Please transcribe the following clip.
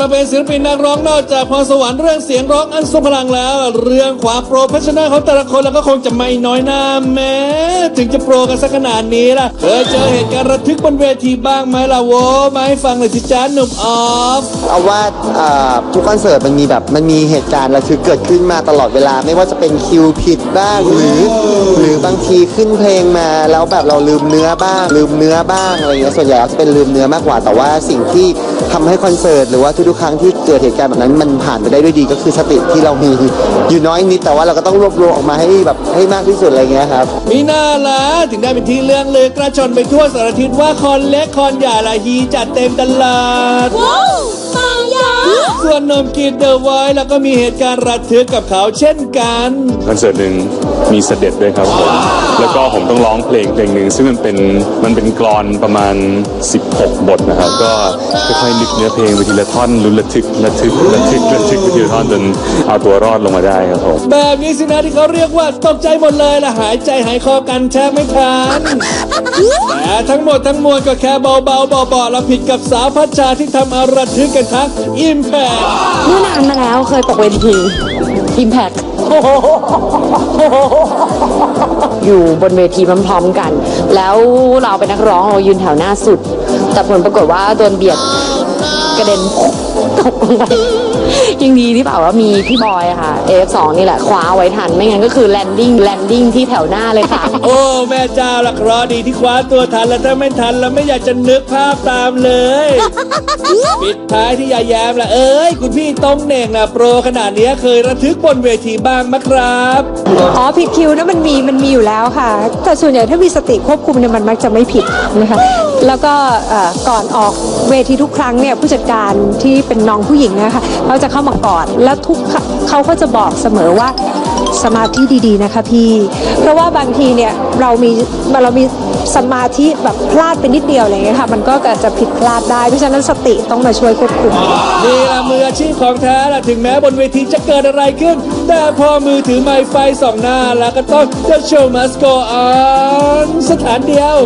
มาเป็นศิลปินนักร้องนอกจากพรสวรรค์เรื่องเสียงร้องอันทรงพลังแล้ว เรื่องความโปรเฟชชั่นแนลของแต่ละคนแล้วก็คงจะไม่น้อยหน้าแม้ ถึงจะโปรกันสักขนาดนี้ล่ะเคยเจอเหตุการณ์ระทึกบนเวทีบ้างไหมล่ะโว้มาให้ฟังหน่อยสิจ้าหนุ่มออฟเอาว่าเอ่อทุกคอนเสิร์ตมันมีแบบมันมีเหตุการณ์ระทึกเกิดขึ้นมาตลอดเวลาไม่ว่าจะเป็นคิวผิดบ้างหรือ หรือบางทีขึ้นเพลงมาแล้วแบบเราลืมเนื้อบ้างลืมเนื้อบ้างอะไรเงี้ยส่วนใหญ่เราจะเป็นลืมเนื้อมากกว่าแต่ว่าสิ่งที่ทำให้คอนเสิร์ตหรือว่าทุกๆครั้งที่เกิดเหตุการณ์แบบนั้นมันผ่านไปได้ด้วยดีก็คือสติที่เรามีอยู่น้อยนิดแต่ว่าเราก็ต้องรวบรวมออกมาให้แบบให้มากที่สุดอะไรเงี้ยครับ มีหน้าละถึงได้เป็นที่เรื่องลือกระชอนไปทั่วสารทิศว่าคอนเล็กคอนใหญ่ละฮีจัดเต็มตลาดว้าว มายาส่วนนมกินเดอะไวท์แล้วก็มีเหตุการณ์ระทึกกับเขาเช่นกัน คอนเสิร์ตหนึ่งมีเสด็จด้วยครับผมแล้วก็ผมต้องร้องเพลงเพลงหนึ่งซึ่งมันเป็นมันเป็นกรอนประมาณ 16 บทนะครับ ก็ค่อยๆนึกเนื้อเพลงไปทีละท่อนลุ้นระทึกระทึกระทึกระทึกไปทีละท่อนจนเอาตัวรอดลงมาได้ครับผมแบบนี้สินะที่เขาเรียกว่าตกใจหมดเลยละหายใจหายคอกันแทบไม่ทันแต่ทั้งหมดทั้งมวลก็แค่เบาๆเบาๆแล้วผิดกับสาวพัชชาที่ทำเอาระทึกกันคะอิมแพคเมื่อนานมาแล้วเคยตกเวที Impact อยู่บนเวทีพร้อมๆกัน แล้วเราเป็นนักร้องเรายืนแถวหน้าสุด แต่ผลปรากฏว่าโดนเบียดกระเด็นตก ยังดีที่เปล่าว่ามีพี่บอยอะค่ะ F2 นี่แหละคว้าไว้ทัน ไม่งั้นก็คือแลนดิ้งแลนดิ้งที่แถวหน้าเลยค่ะ โอ้ แม่เจ้าละเคราะห์ดีที่คว้าตัวทันแล้วถ้าไม่ทันแล้วไม่อยากจะนึกภาพตามเลย ปิดท้ายที่ยายแยมละเอ้ย คุณพี่ต้องเหน่งนะโปรขนาดเนี้ยเคยระทึกบนเวทีบ้างมะครับอ๋อผิดคิวนะมันมีมันมีอยู่แล้วค่ะ แต่ส่วนใหญ่ถ้ามีสติควบคุมเนี่ยมันมักจะไม่ผิดนะคะแล้วก็เอ่อก่อนออกเวทีทุกครั้งเนี่ยผู้จัดการที่เป็นน้ององผู้หญิงนะคะเขาจะเข้ามากอดแล้วทุกเขาก็จะบอกเสมอว่าสมาธิดีๆนะคะพี่ เพราะว่าบางทีเนี่ยเรามีเรามีสมาธิแบบพลาดไปนิดเดียวอะไรเงี้ยค่ะมันก็อาจจะผิดพลาดได้เพราะฉะนั้นสติต้องมาช่วยควบคุมนี่ละมืออาชีพของแท้ละถึงแม้บนเวทีจะเกิดอะไรขึ้น แต่พอมือถือไมค์ไฟสองหน้าแล้วก็ต้อง The show must go on สถานเดียว